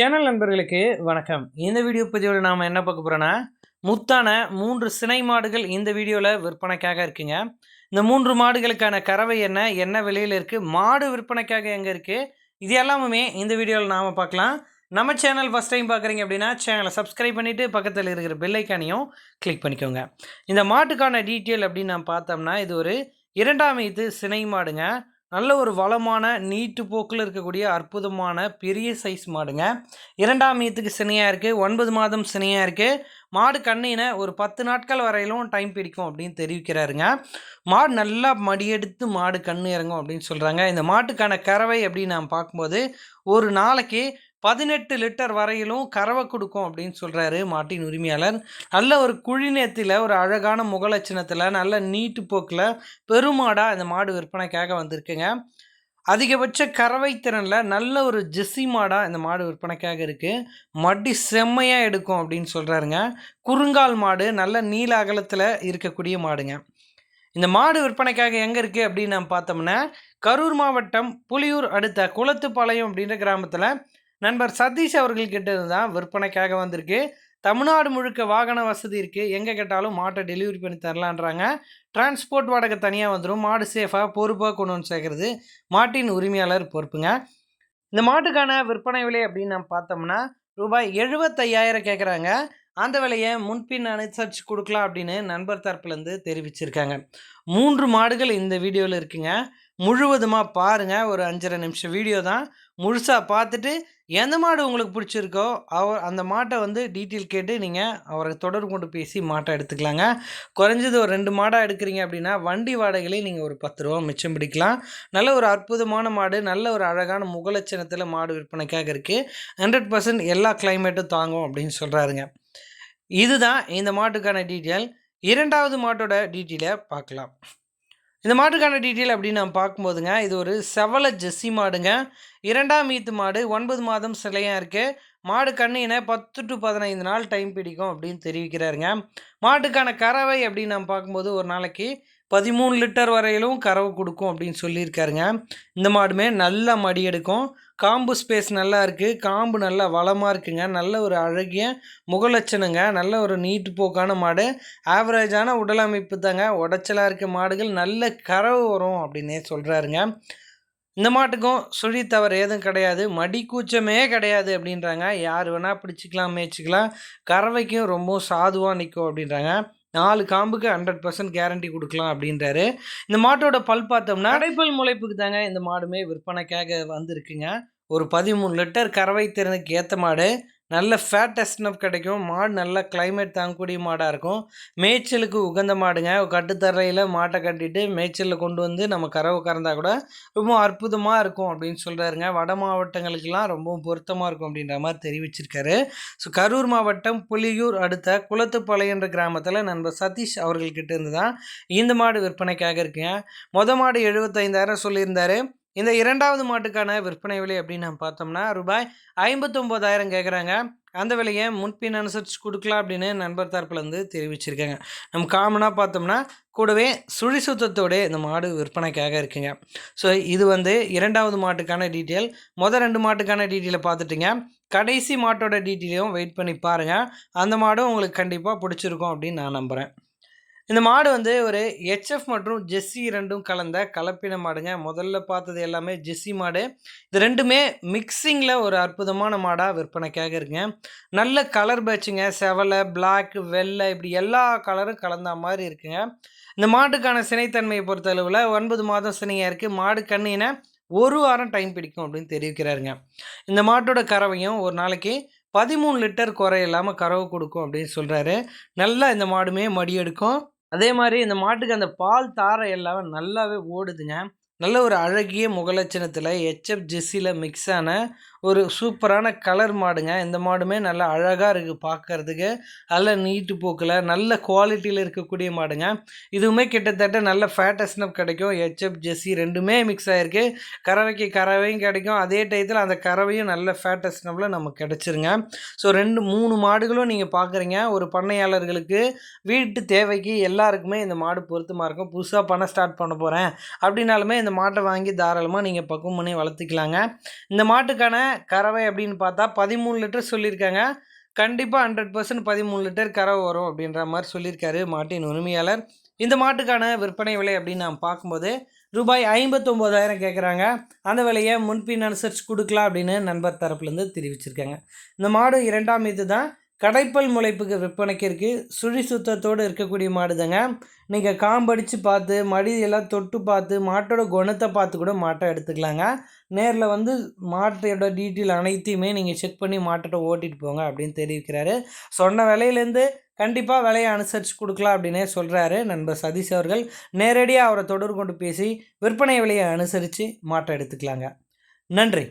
Channel நண்பர்களுக்கு வணக்கம். இந்த வீடியோ பதிவில் நாம் என்ன பார்க்க போகிறோன்னா முத்தான மூன்று சினை மாடுகள் இந்த வீடியோவில் விற்பனைக்காக இருக்குங்க. இந்த மூன்று மாடுகளுக்கான கறவை என்ன என்ன விலையில் இருக்குது மாடு விற்பனைக்காக எங்கே இருக்குது இது எல்லாமே இந்த வீடியோவில் நாம் பார்க்கலாம். நம்ம சேனல் ஃபஸ்ட் டைம் பார்க்குறீங்க அப்படின்னா சேனலை சப்ஸ்கிரைப் பண்ணிவிட்டு பக்கத்தில் இருக்கிற பெல்லைக்கானையும் கிளிக் பண்ணிக்கோங்க. இந்த மாட்டுக்கான டீட்டெயில் அப்படின்னு நான் பார்த்தோம்னா இது ஒரு இரண்டாம் இது சினை மாடுங்க. நல்ல ஒரு வளமான நீட்டு போக்கில் இருக்கக்கூடிய அற்புதமான பெரிய சைஸ் மாடுங்க. இரண்டாம் ஈத்துக்கு சினையாக இருக்குது ஒன்பது மாதம் சினையாக இருக்குது மாடு கண்ணின ஒரு பத்து நாட்கள் வரையிலும் டைம் பிடிக்கும் அப்படின்னு தெரிவிக்கிறாருங்க. மாடு நல்லா மடியெடுத்து மாடு கண்ணு இறங்கும் அப்படின்னு சொல்கிறாங்க இந்த மாட்டுக்கான கறவை அப்படின்னு நான் பார்க்கும்போது ஒரு நாளைக்கு பதினெட்டு லிட்டர் வரையிலும் கறவை கொடுக்கும் அப்படின்னு சொல்கிறாரு மாட்டின் உரிமையாளர். நல்ல ஒரு குழிநேத்தில் ஒரு அழகான முகலட்சணத்தில் நல்ல நீட்டு போக்கில் பெருமாடாக இந்த மாடு விற்பனைக்காக வந்திருக்குங்க. அதிகபட்ச கறவை திறனில் நல்ல ஒரு ஜெஸ்ஸி மாடாக இந்த மாடு விற்பனைக்காக இருக்குது மடி செம்மையாக எடுக்கும் அப்படின்னு சொல்கிறாருங்க குறுங்கால் மாடு நல்ல நீல அகலத்தில் இருக்கக்கூடிய மாடுங்க. இந்த மாடு விற்பனைக்காக எங்கே இருக்குது அப்படின்னு நம்ம பார்த்தோம்னா கரூர் மாவட்டம் புலியூர் அடுத்த குளத்துப்பாளையம் அப்படின்ற கிராமத்தில் நண்பர் சதீஷ் அவர்கள் கிட்ட தான் விற்பனைக்காக வந்திருக்கு. தமிழ்நாடு முழுக்க வாகன வசதி இருக்குது எங்கே கேட்டாலும் மாட்டை டெலிவரி பண்ணி தரலான்றாங்க. டிரான்ஸ்போர்ட் வாடகை தனியாக வந்துடும் மாடு சேஃபாக பொறுப்பாக கொண்டு வந்து சேர்க்குறது மாட்டின் உரிமையாளர் பொறுப்புங்க. இந்த மாட்டுக்கான விற்பனை விலை அப்படின்னு நம்ம பார்த்தோம்னா ரூபாய் எழுபத்தையாயிரம் கேட்குறாங்க அந்த விலையை முன்பின் அனுசரித்து கொடுக்கலாம் அப்படின்னு நண்பர் தரப்புலேருந்து தெரிவிச்சிருக்காங்க. மூன்று மாடுகள் இந்த வீடியோவில் இருக்குங்க. முழுவதுமாக பாருங்கள் ஒரு அஞ்சரை நிமிஷம் வீடியோ தான். முழுசாக பார்த்துட்டு எந்த மாடு உங்களுக்கு பிடிச்சிருக்கோ அவர் அந்த மாட்டை வந்து டீட்டெயில் கேட்டு நீங்கள் அவரை தொடர்பு கொண்டு பேசி மாட்டை எடுத்துக்கலாங்க. குறைஞ்சது ஒரு ரெண்டு மாடாக எடுக்கிறீங்க அப்படின்னா வண்டி வாடகையிலே நீங்கள் ஒரு பத்து ரூபா மிச்சம் பிடிக்கலாம். நல்ல ஒரு அற்புதமான மாடு நல்ல ஒரு அழகான முகலட்சணத்தில் மாடு விற்பனைக்காக இருக்குது ஹண்ட்ரட் பர்சன்ட் எல்லா கிளைமேட்டும் தாங்கும் அப்படின்னு சொல்கிறாருங்க இதுதான் இந்த மாட்டுக்கான டீட்டெயில் இரண்டாவது மாட்டோட டீட்டெயிலை பார்க்கலாம். இந்த மாட்டுக்கான டீட்டெயில் அப்படின்னு நம்ம பார்க்கும்போதுங்க இது ஒரு செவல ஜெஸ்ஸி மாடுங்க. இரண்டாம் ஈத்து மாடு ஒன்பது மாதம் சிலையாக இருக்குது மாடு கண்ணினை பத்து டு பதினைந்து நாள் டைம் பிடிக்கும் அப்படின்னு தெரிவிக்கிறாருங்க. மாட்டுக்கான கறவை அப்படின்னு நம்ம பார்க்கும்போது ஒரு நாளைக்கு பதிமூணு லிட்டர் வரையிலும் கறவை கொடுக்கும் அப்படின்னு சொல்லியிருக்காருங்க. இந்த மாடுமே நல்லா மடி எடுக்கும். காம்பு ஸ்பேஸ் நல்லா இருக்குது காம்பு நல்லா வளமாக இருக்குங்க. நல்ல ஒரு அழகிய முகலட்சணங்க. நல்ல ஒரு நீட்டு போக்கான மாடு. ஆவரேஜான உடல் அமைப்பு தாங்க. உடச்சலாக இருக்க மாடுகள் நல்ல கறவு வரும் அப்படின்னே சொல்கிறாருங்க இந்த மாட்டுக்கும் சுழி தவறு ஏதும் கிடையாது. மடி கூச்சமே கிடையாது அப்படின்றாங்க. யார் வேணால் பிடிச்சிக்கலாம் மேய்ச்சிக்கலாம் கறவைக்கும் ரொம்ப சாதுவாக நிற்கும் அப்படின்றாங்க. நாலு காம்புக்கு ஹண்ட்ரட் பர்சன்ட் கேரண்டி கொடுக்கலாம் அப்படின்றாரு. இந்த மாட்டோட பல் பார்த்தோம்னா அடைப்பல் முளைப்புக்கு தாங்க இந்த மாடுமே விற்பனைக்காக வந்திருக்குங்க. ஒரு பதிமூணு லிட்டர் கறவை திறனுக்கு ஏற்ற மாடு நல்ல ஃபேட் டெஸ்ட்னப் கிடைக்கும். மாடு நல்ல கிளைமேட் தாங்கக்கூடிய மாடாக இருக்கும். மேய்ச்சலுக்கு உகந்த மாடுங்க. கட்டுத்தரையில் மாட்டை கட்டிட்டு மேய்ச்சலில் கொண்டு வந்து நம்ம கறவை கறந்தால் கூட ரொம்ப அற்புதமாக இருக்கும் அப்படின்னு சொல்கிறாருங்க வட மாவட்டங்களுக்கெல்லாம் ரொம்பவும் பொருத்தமாக இருக்கும் அப்படின்ற மாதிரி தெரிவிச்சிருக்காரு. ஸோ கரூர் மாவட்டம் புலியூர் அடுத்த குளத்துப்பாளையன்ற கிராமத்தில் நண்பர் சதீஷ் அவர்கள்கிட்ட இருந்து தான் இந்த மாடு விற்பனைக்காக இருக்குங்க மொத மாடு எழுபத்தைந்தாயிரம் சொல்லியிருந்தாரு. இந்த இரண்டாவது மாட்டுக்கான விற்பனை விலை அப்படின்னு நம்ம பார்த்தோம்னா ரூபாய் ஐம்பத்தொம்போதாயிரம் கேட்குறாங்க. அந்த விலையை முன்பின் அனுசரித்து கொடுக்கலாம் அப்படின்னு நண்பர் தரப்புலேருந்து தெரிவிச்சிருக்காங்க. நம்ம காமனாக பார்த்தோம்னா கூடவே சுழி சுத்தத்தோட இந்த மாடு விற்பனைக்காக இருக்குங்க. ஸோ இது வந்து இரண்டாவது மாட்டுக்கான டீட்டெயில் மொதல் ரெண்டு மாட்டுக்கான டீட்டெயிலை பார்த்துட்டிங்க. கடைசி மாட்டோட டீட்டெயிலையும் வெயிட் பண்ணி பாருங்கள் அந்த மாடும் உங்களுக்கு கண்டிப்பாக பிடிச்சிருக்கும் அப்படின்னு நான் நம்புகிறேன் இந்த மாடு வந்து ஒரு ஹெச்எஃப் மற்றும் ஜெஸ்ஸி ரெண்டும் கலந்த கலப்பின மாடுங்க. முதல்ல பார்த்தது எல்லாமே ஜெஸ்ஸி மாடு. இது ரெண்டுமே மிக்சிங்கில் ஒரு அற்புதமான மாடாக விற்பனைக்காக இருக்குங்க. நல்ல கலர் பேட்சுங்க செவலை பிளாக் வெள்ளை இப்படி எல்லா கலரும் கலந்த மாதிரி இருக்குங்க. இந்த மாட்டுக்கான சினைத்தன்மையை பொறுத்தளவில் ஒன்பது மாதம் சினையாக இருக்குது மாடு கண்ணினை ஒரு வாரம் டைம் பிடிக்கும் அப்படின்னு தெரிவிக்கிறாருங்க. இந்த மாட்டோட கறவையும் ஒரு நாளைக்கு பதிமூணு லிட்டர் குறை இல்லாமல் கறவை கொடுக்கும் அப்படின்னு சொல்கிறாரு நல்லா இந்த மாடுமே மடி எடுக்கும் அதே மாதிரி இந்த மாட்டுக்கு அந்த பால் தாரை எல்லாமே நல்லாவே ஓடுதுங்க. நல்ல ஒரு அழகிய முகலட்சணத்தில் ஹெச்எஃப் ஜெஸ்ஸியில் மிக்ஸான ஒரு சூப்பரான கலர் மாடுங்க. இந்த மாடுமே நல்லா அழகாக இருக்குது பார்க்குறதுக்கு நல்ல நீட்டு போக்கில் நல்ல குவாலிட்டியில் இருக்கக்கூடிய மாடுங்க. இதுவுமே கிட்டத்தட்ட நல்ல ஃபேட்டஸ்னப் கிடைக்கும். ஹெச்எஃப் ஜெஸ்ஸி ரெண்டுமே மிக்ஸ் ஆகிருக்கு கறவைக்கு கறவையும் கிடைக்கும். அதே டயத்தில் அந்த கறவையும் நல்ல ஃபேட்டஸ்னப்பில் நமக்கு கிடச்சிருங்க. ஸோ ரெண்டு மூணு மாடுகளும் நீங்கள் பார்க்குறீங்க ஒரு பண்ணையாளர்களுக்கு வீட்டு தேவைக்கு எல்லாருக்குமே இந்த மாடு பொருத்தமாக இருக்கும். புதுசாக பண்ண ஸ்டார்ட் பண்ண போகிறேன் அப்படின்னாலுமே இந்த மாட்டை வாங்கி தாராளமாக நீங்கள் பக்குவம் பண்ணி வளர்த்துக்கலாங்க. இந்த மாட்டுக்கான கறவை அப்படின்னு பார்த்தா பதிமூணு லிட்டர் சொல்லியிருக்காங்க. கண்டிப்பாக ஹண்ட்ரட் பர்சன்ட் பதிமூணு லிட்டர் கறவை வரும் அப்படின்ற மாதிரி சொல்லியிருக்காரு மாட்டின் உரிமையாளர். இந்த மாட்டுக்கான விற்பனை விலை அப்படின்னு நாம் பார்க்கும்போது ரூபாய் ஐம்பத்தொம்போதாயிரம் கேட்குறாங்க. அந்த விலையை முன்பின் அனுசரித்து கொடுக்கலாம் அப்படின்னு நண்பர் தரப்புலேருந்து தெரிவிச்சிருக்காங்க. இந்த மாடு இரண்டாம் இது தான். கடைப்பல் முளைப்புக்கு விற்பனைக்கு இருக்குது சுழி சுத்தத்தோடு இருக்கக்கூடிய மாடு தாங்க. நீங்கள் காம்படித்து பார்த்து மடியெல்லாம் தொட்டு பார்த்து மாட்டோட குணத்தை பார்த்து கூட மாட்டை எடுத்துக்கலாங்க. நேரில் வந்து மாட்டோட டீட்டெயில் அனைத்தையுமே நீங்கள் செக் பண்ணி மாட்டோட ஓட்டிட்டு போங்க அப்படின்னு தெரிவிக்கிறாரு. சொன்ன விலையிலேருந்து கண்டிப்பாக விலையை அனுசரித்து கொடுக்கலாம் அப்படின்னே சொல்கிறாரு நண்பர் சதீஷ் அவர்கள். நேரடியாக அவரை தொடர்பு கொண்டு பேசி விற்பனை விலையை அனுசரித்து மாட்டை எடுத்துக்கலாங்க. நன்றி.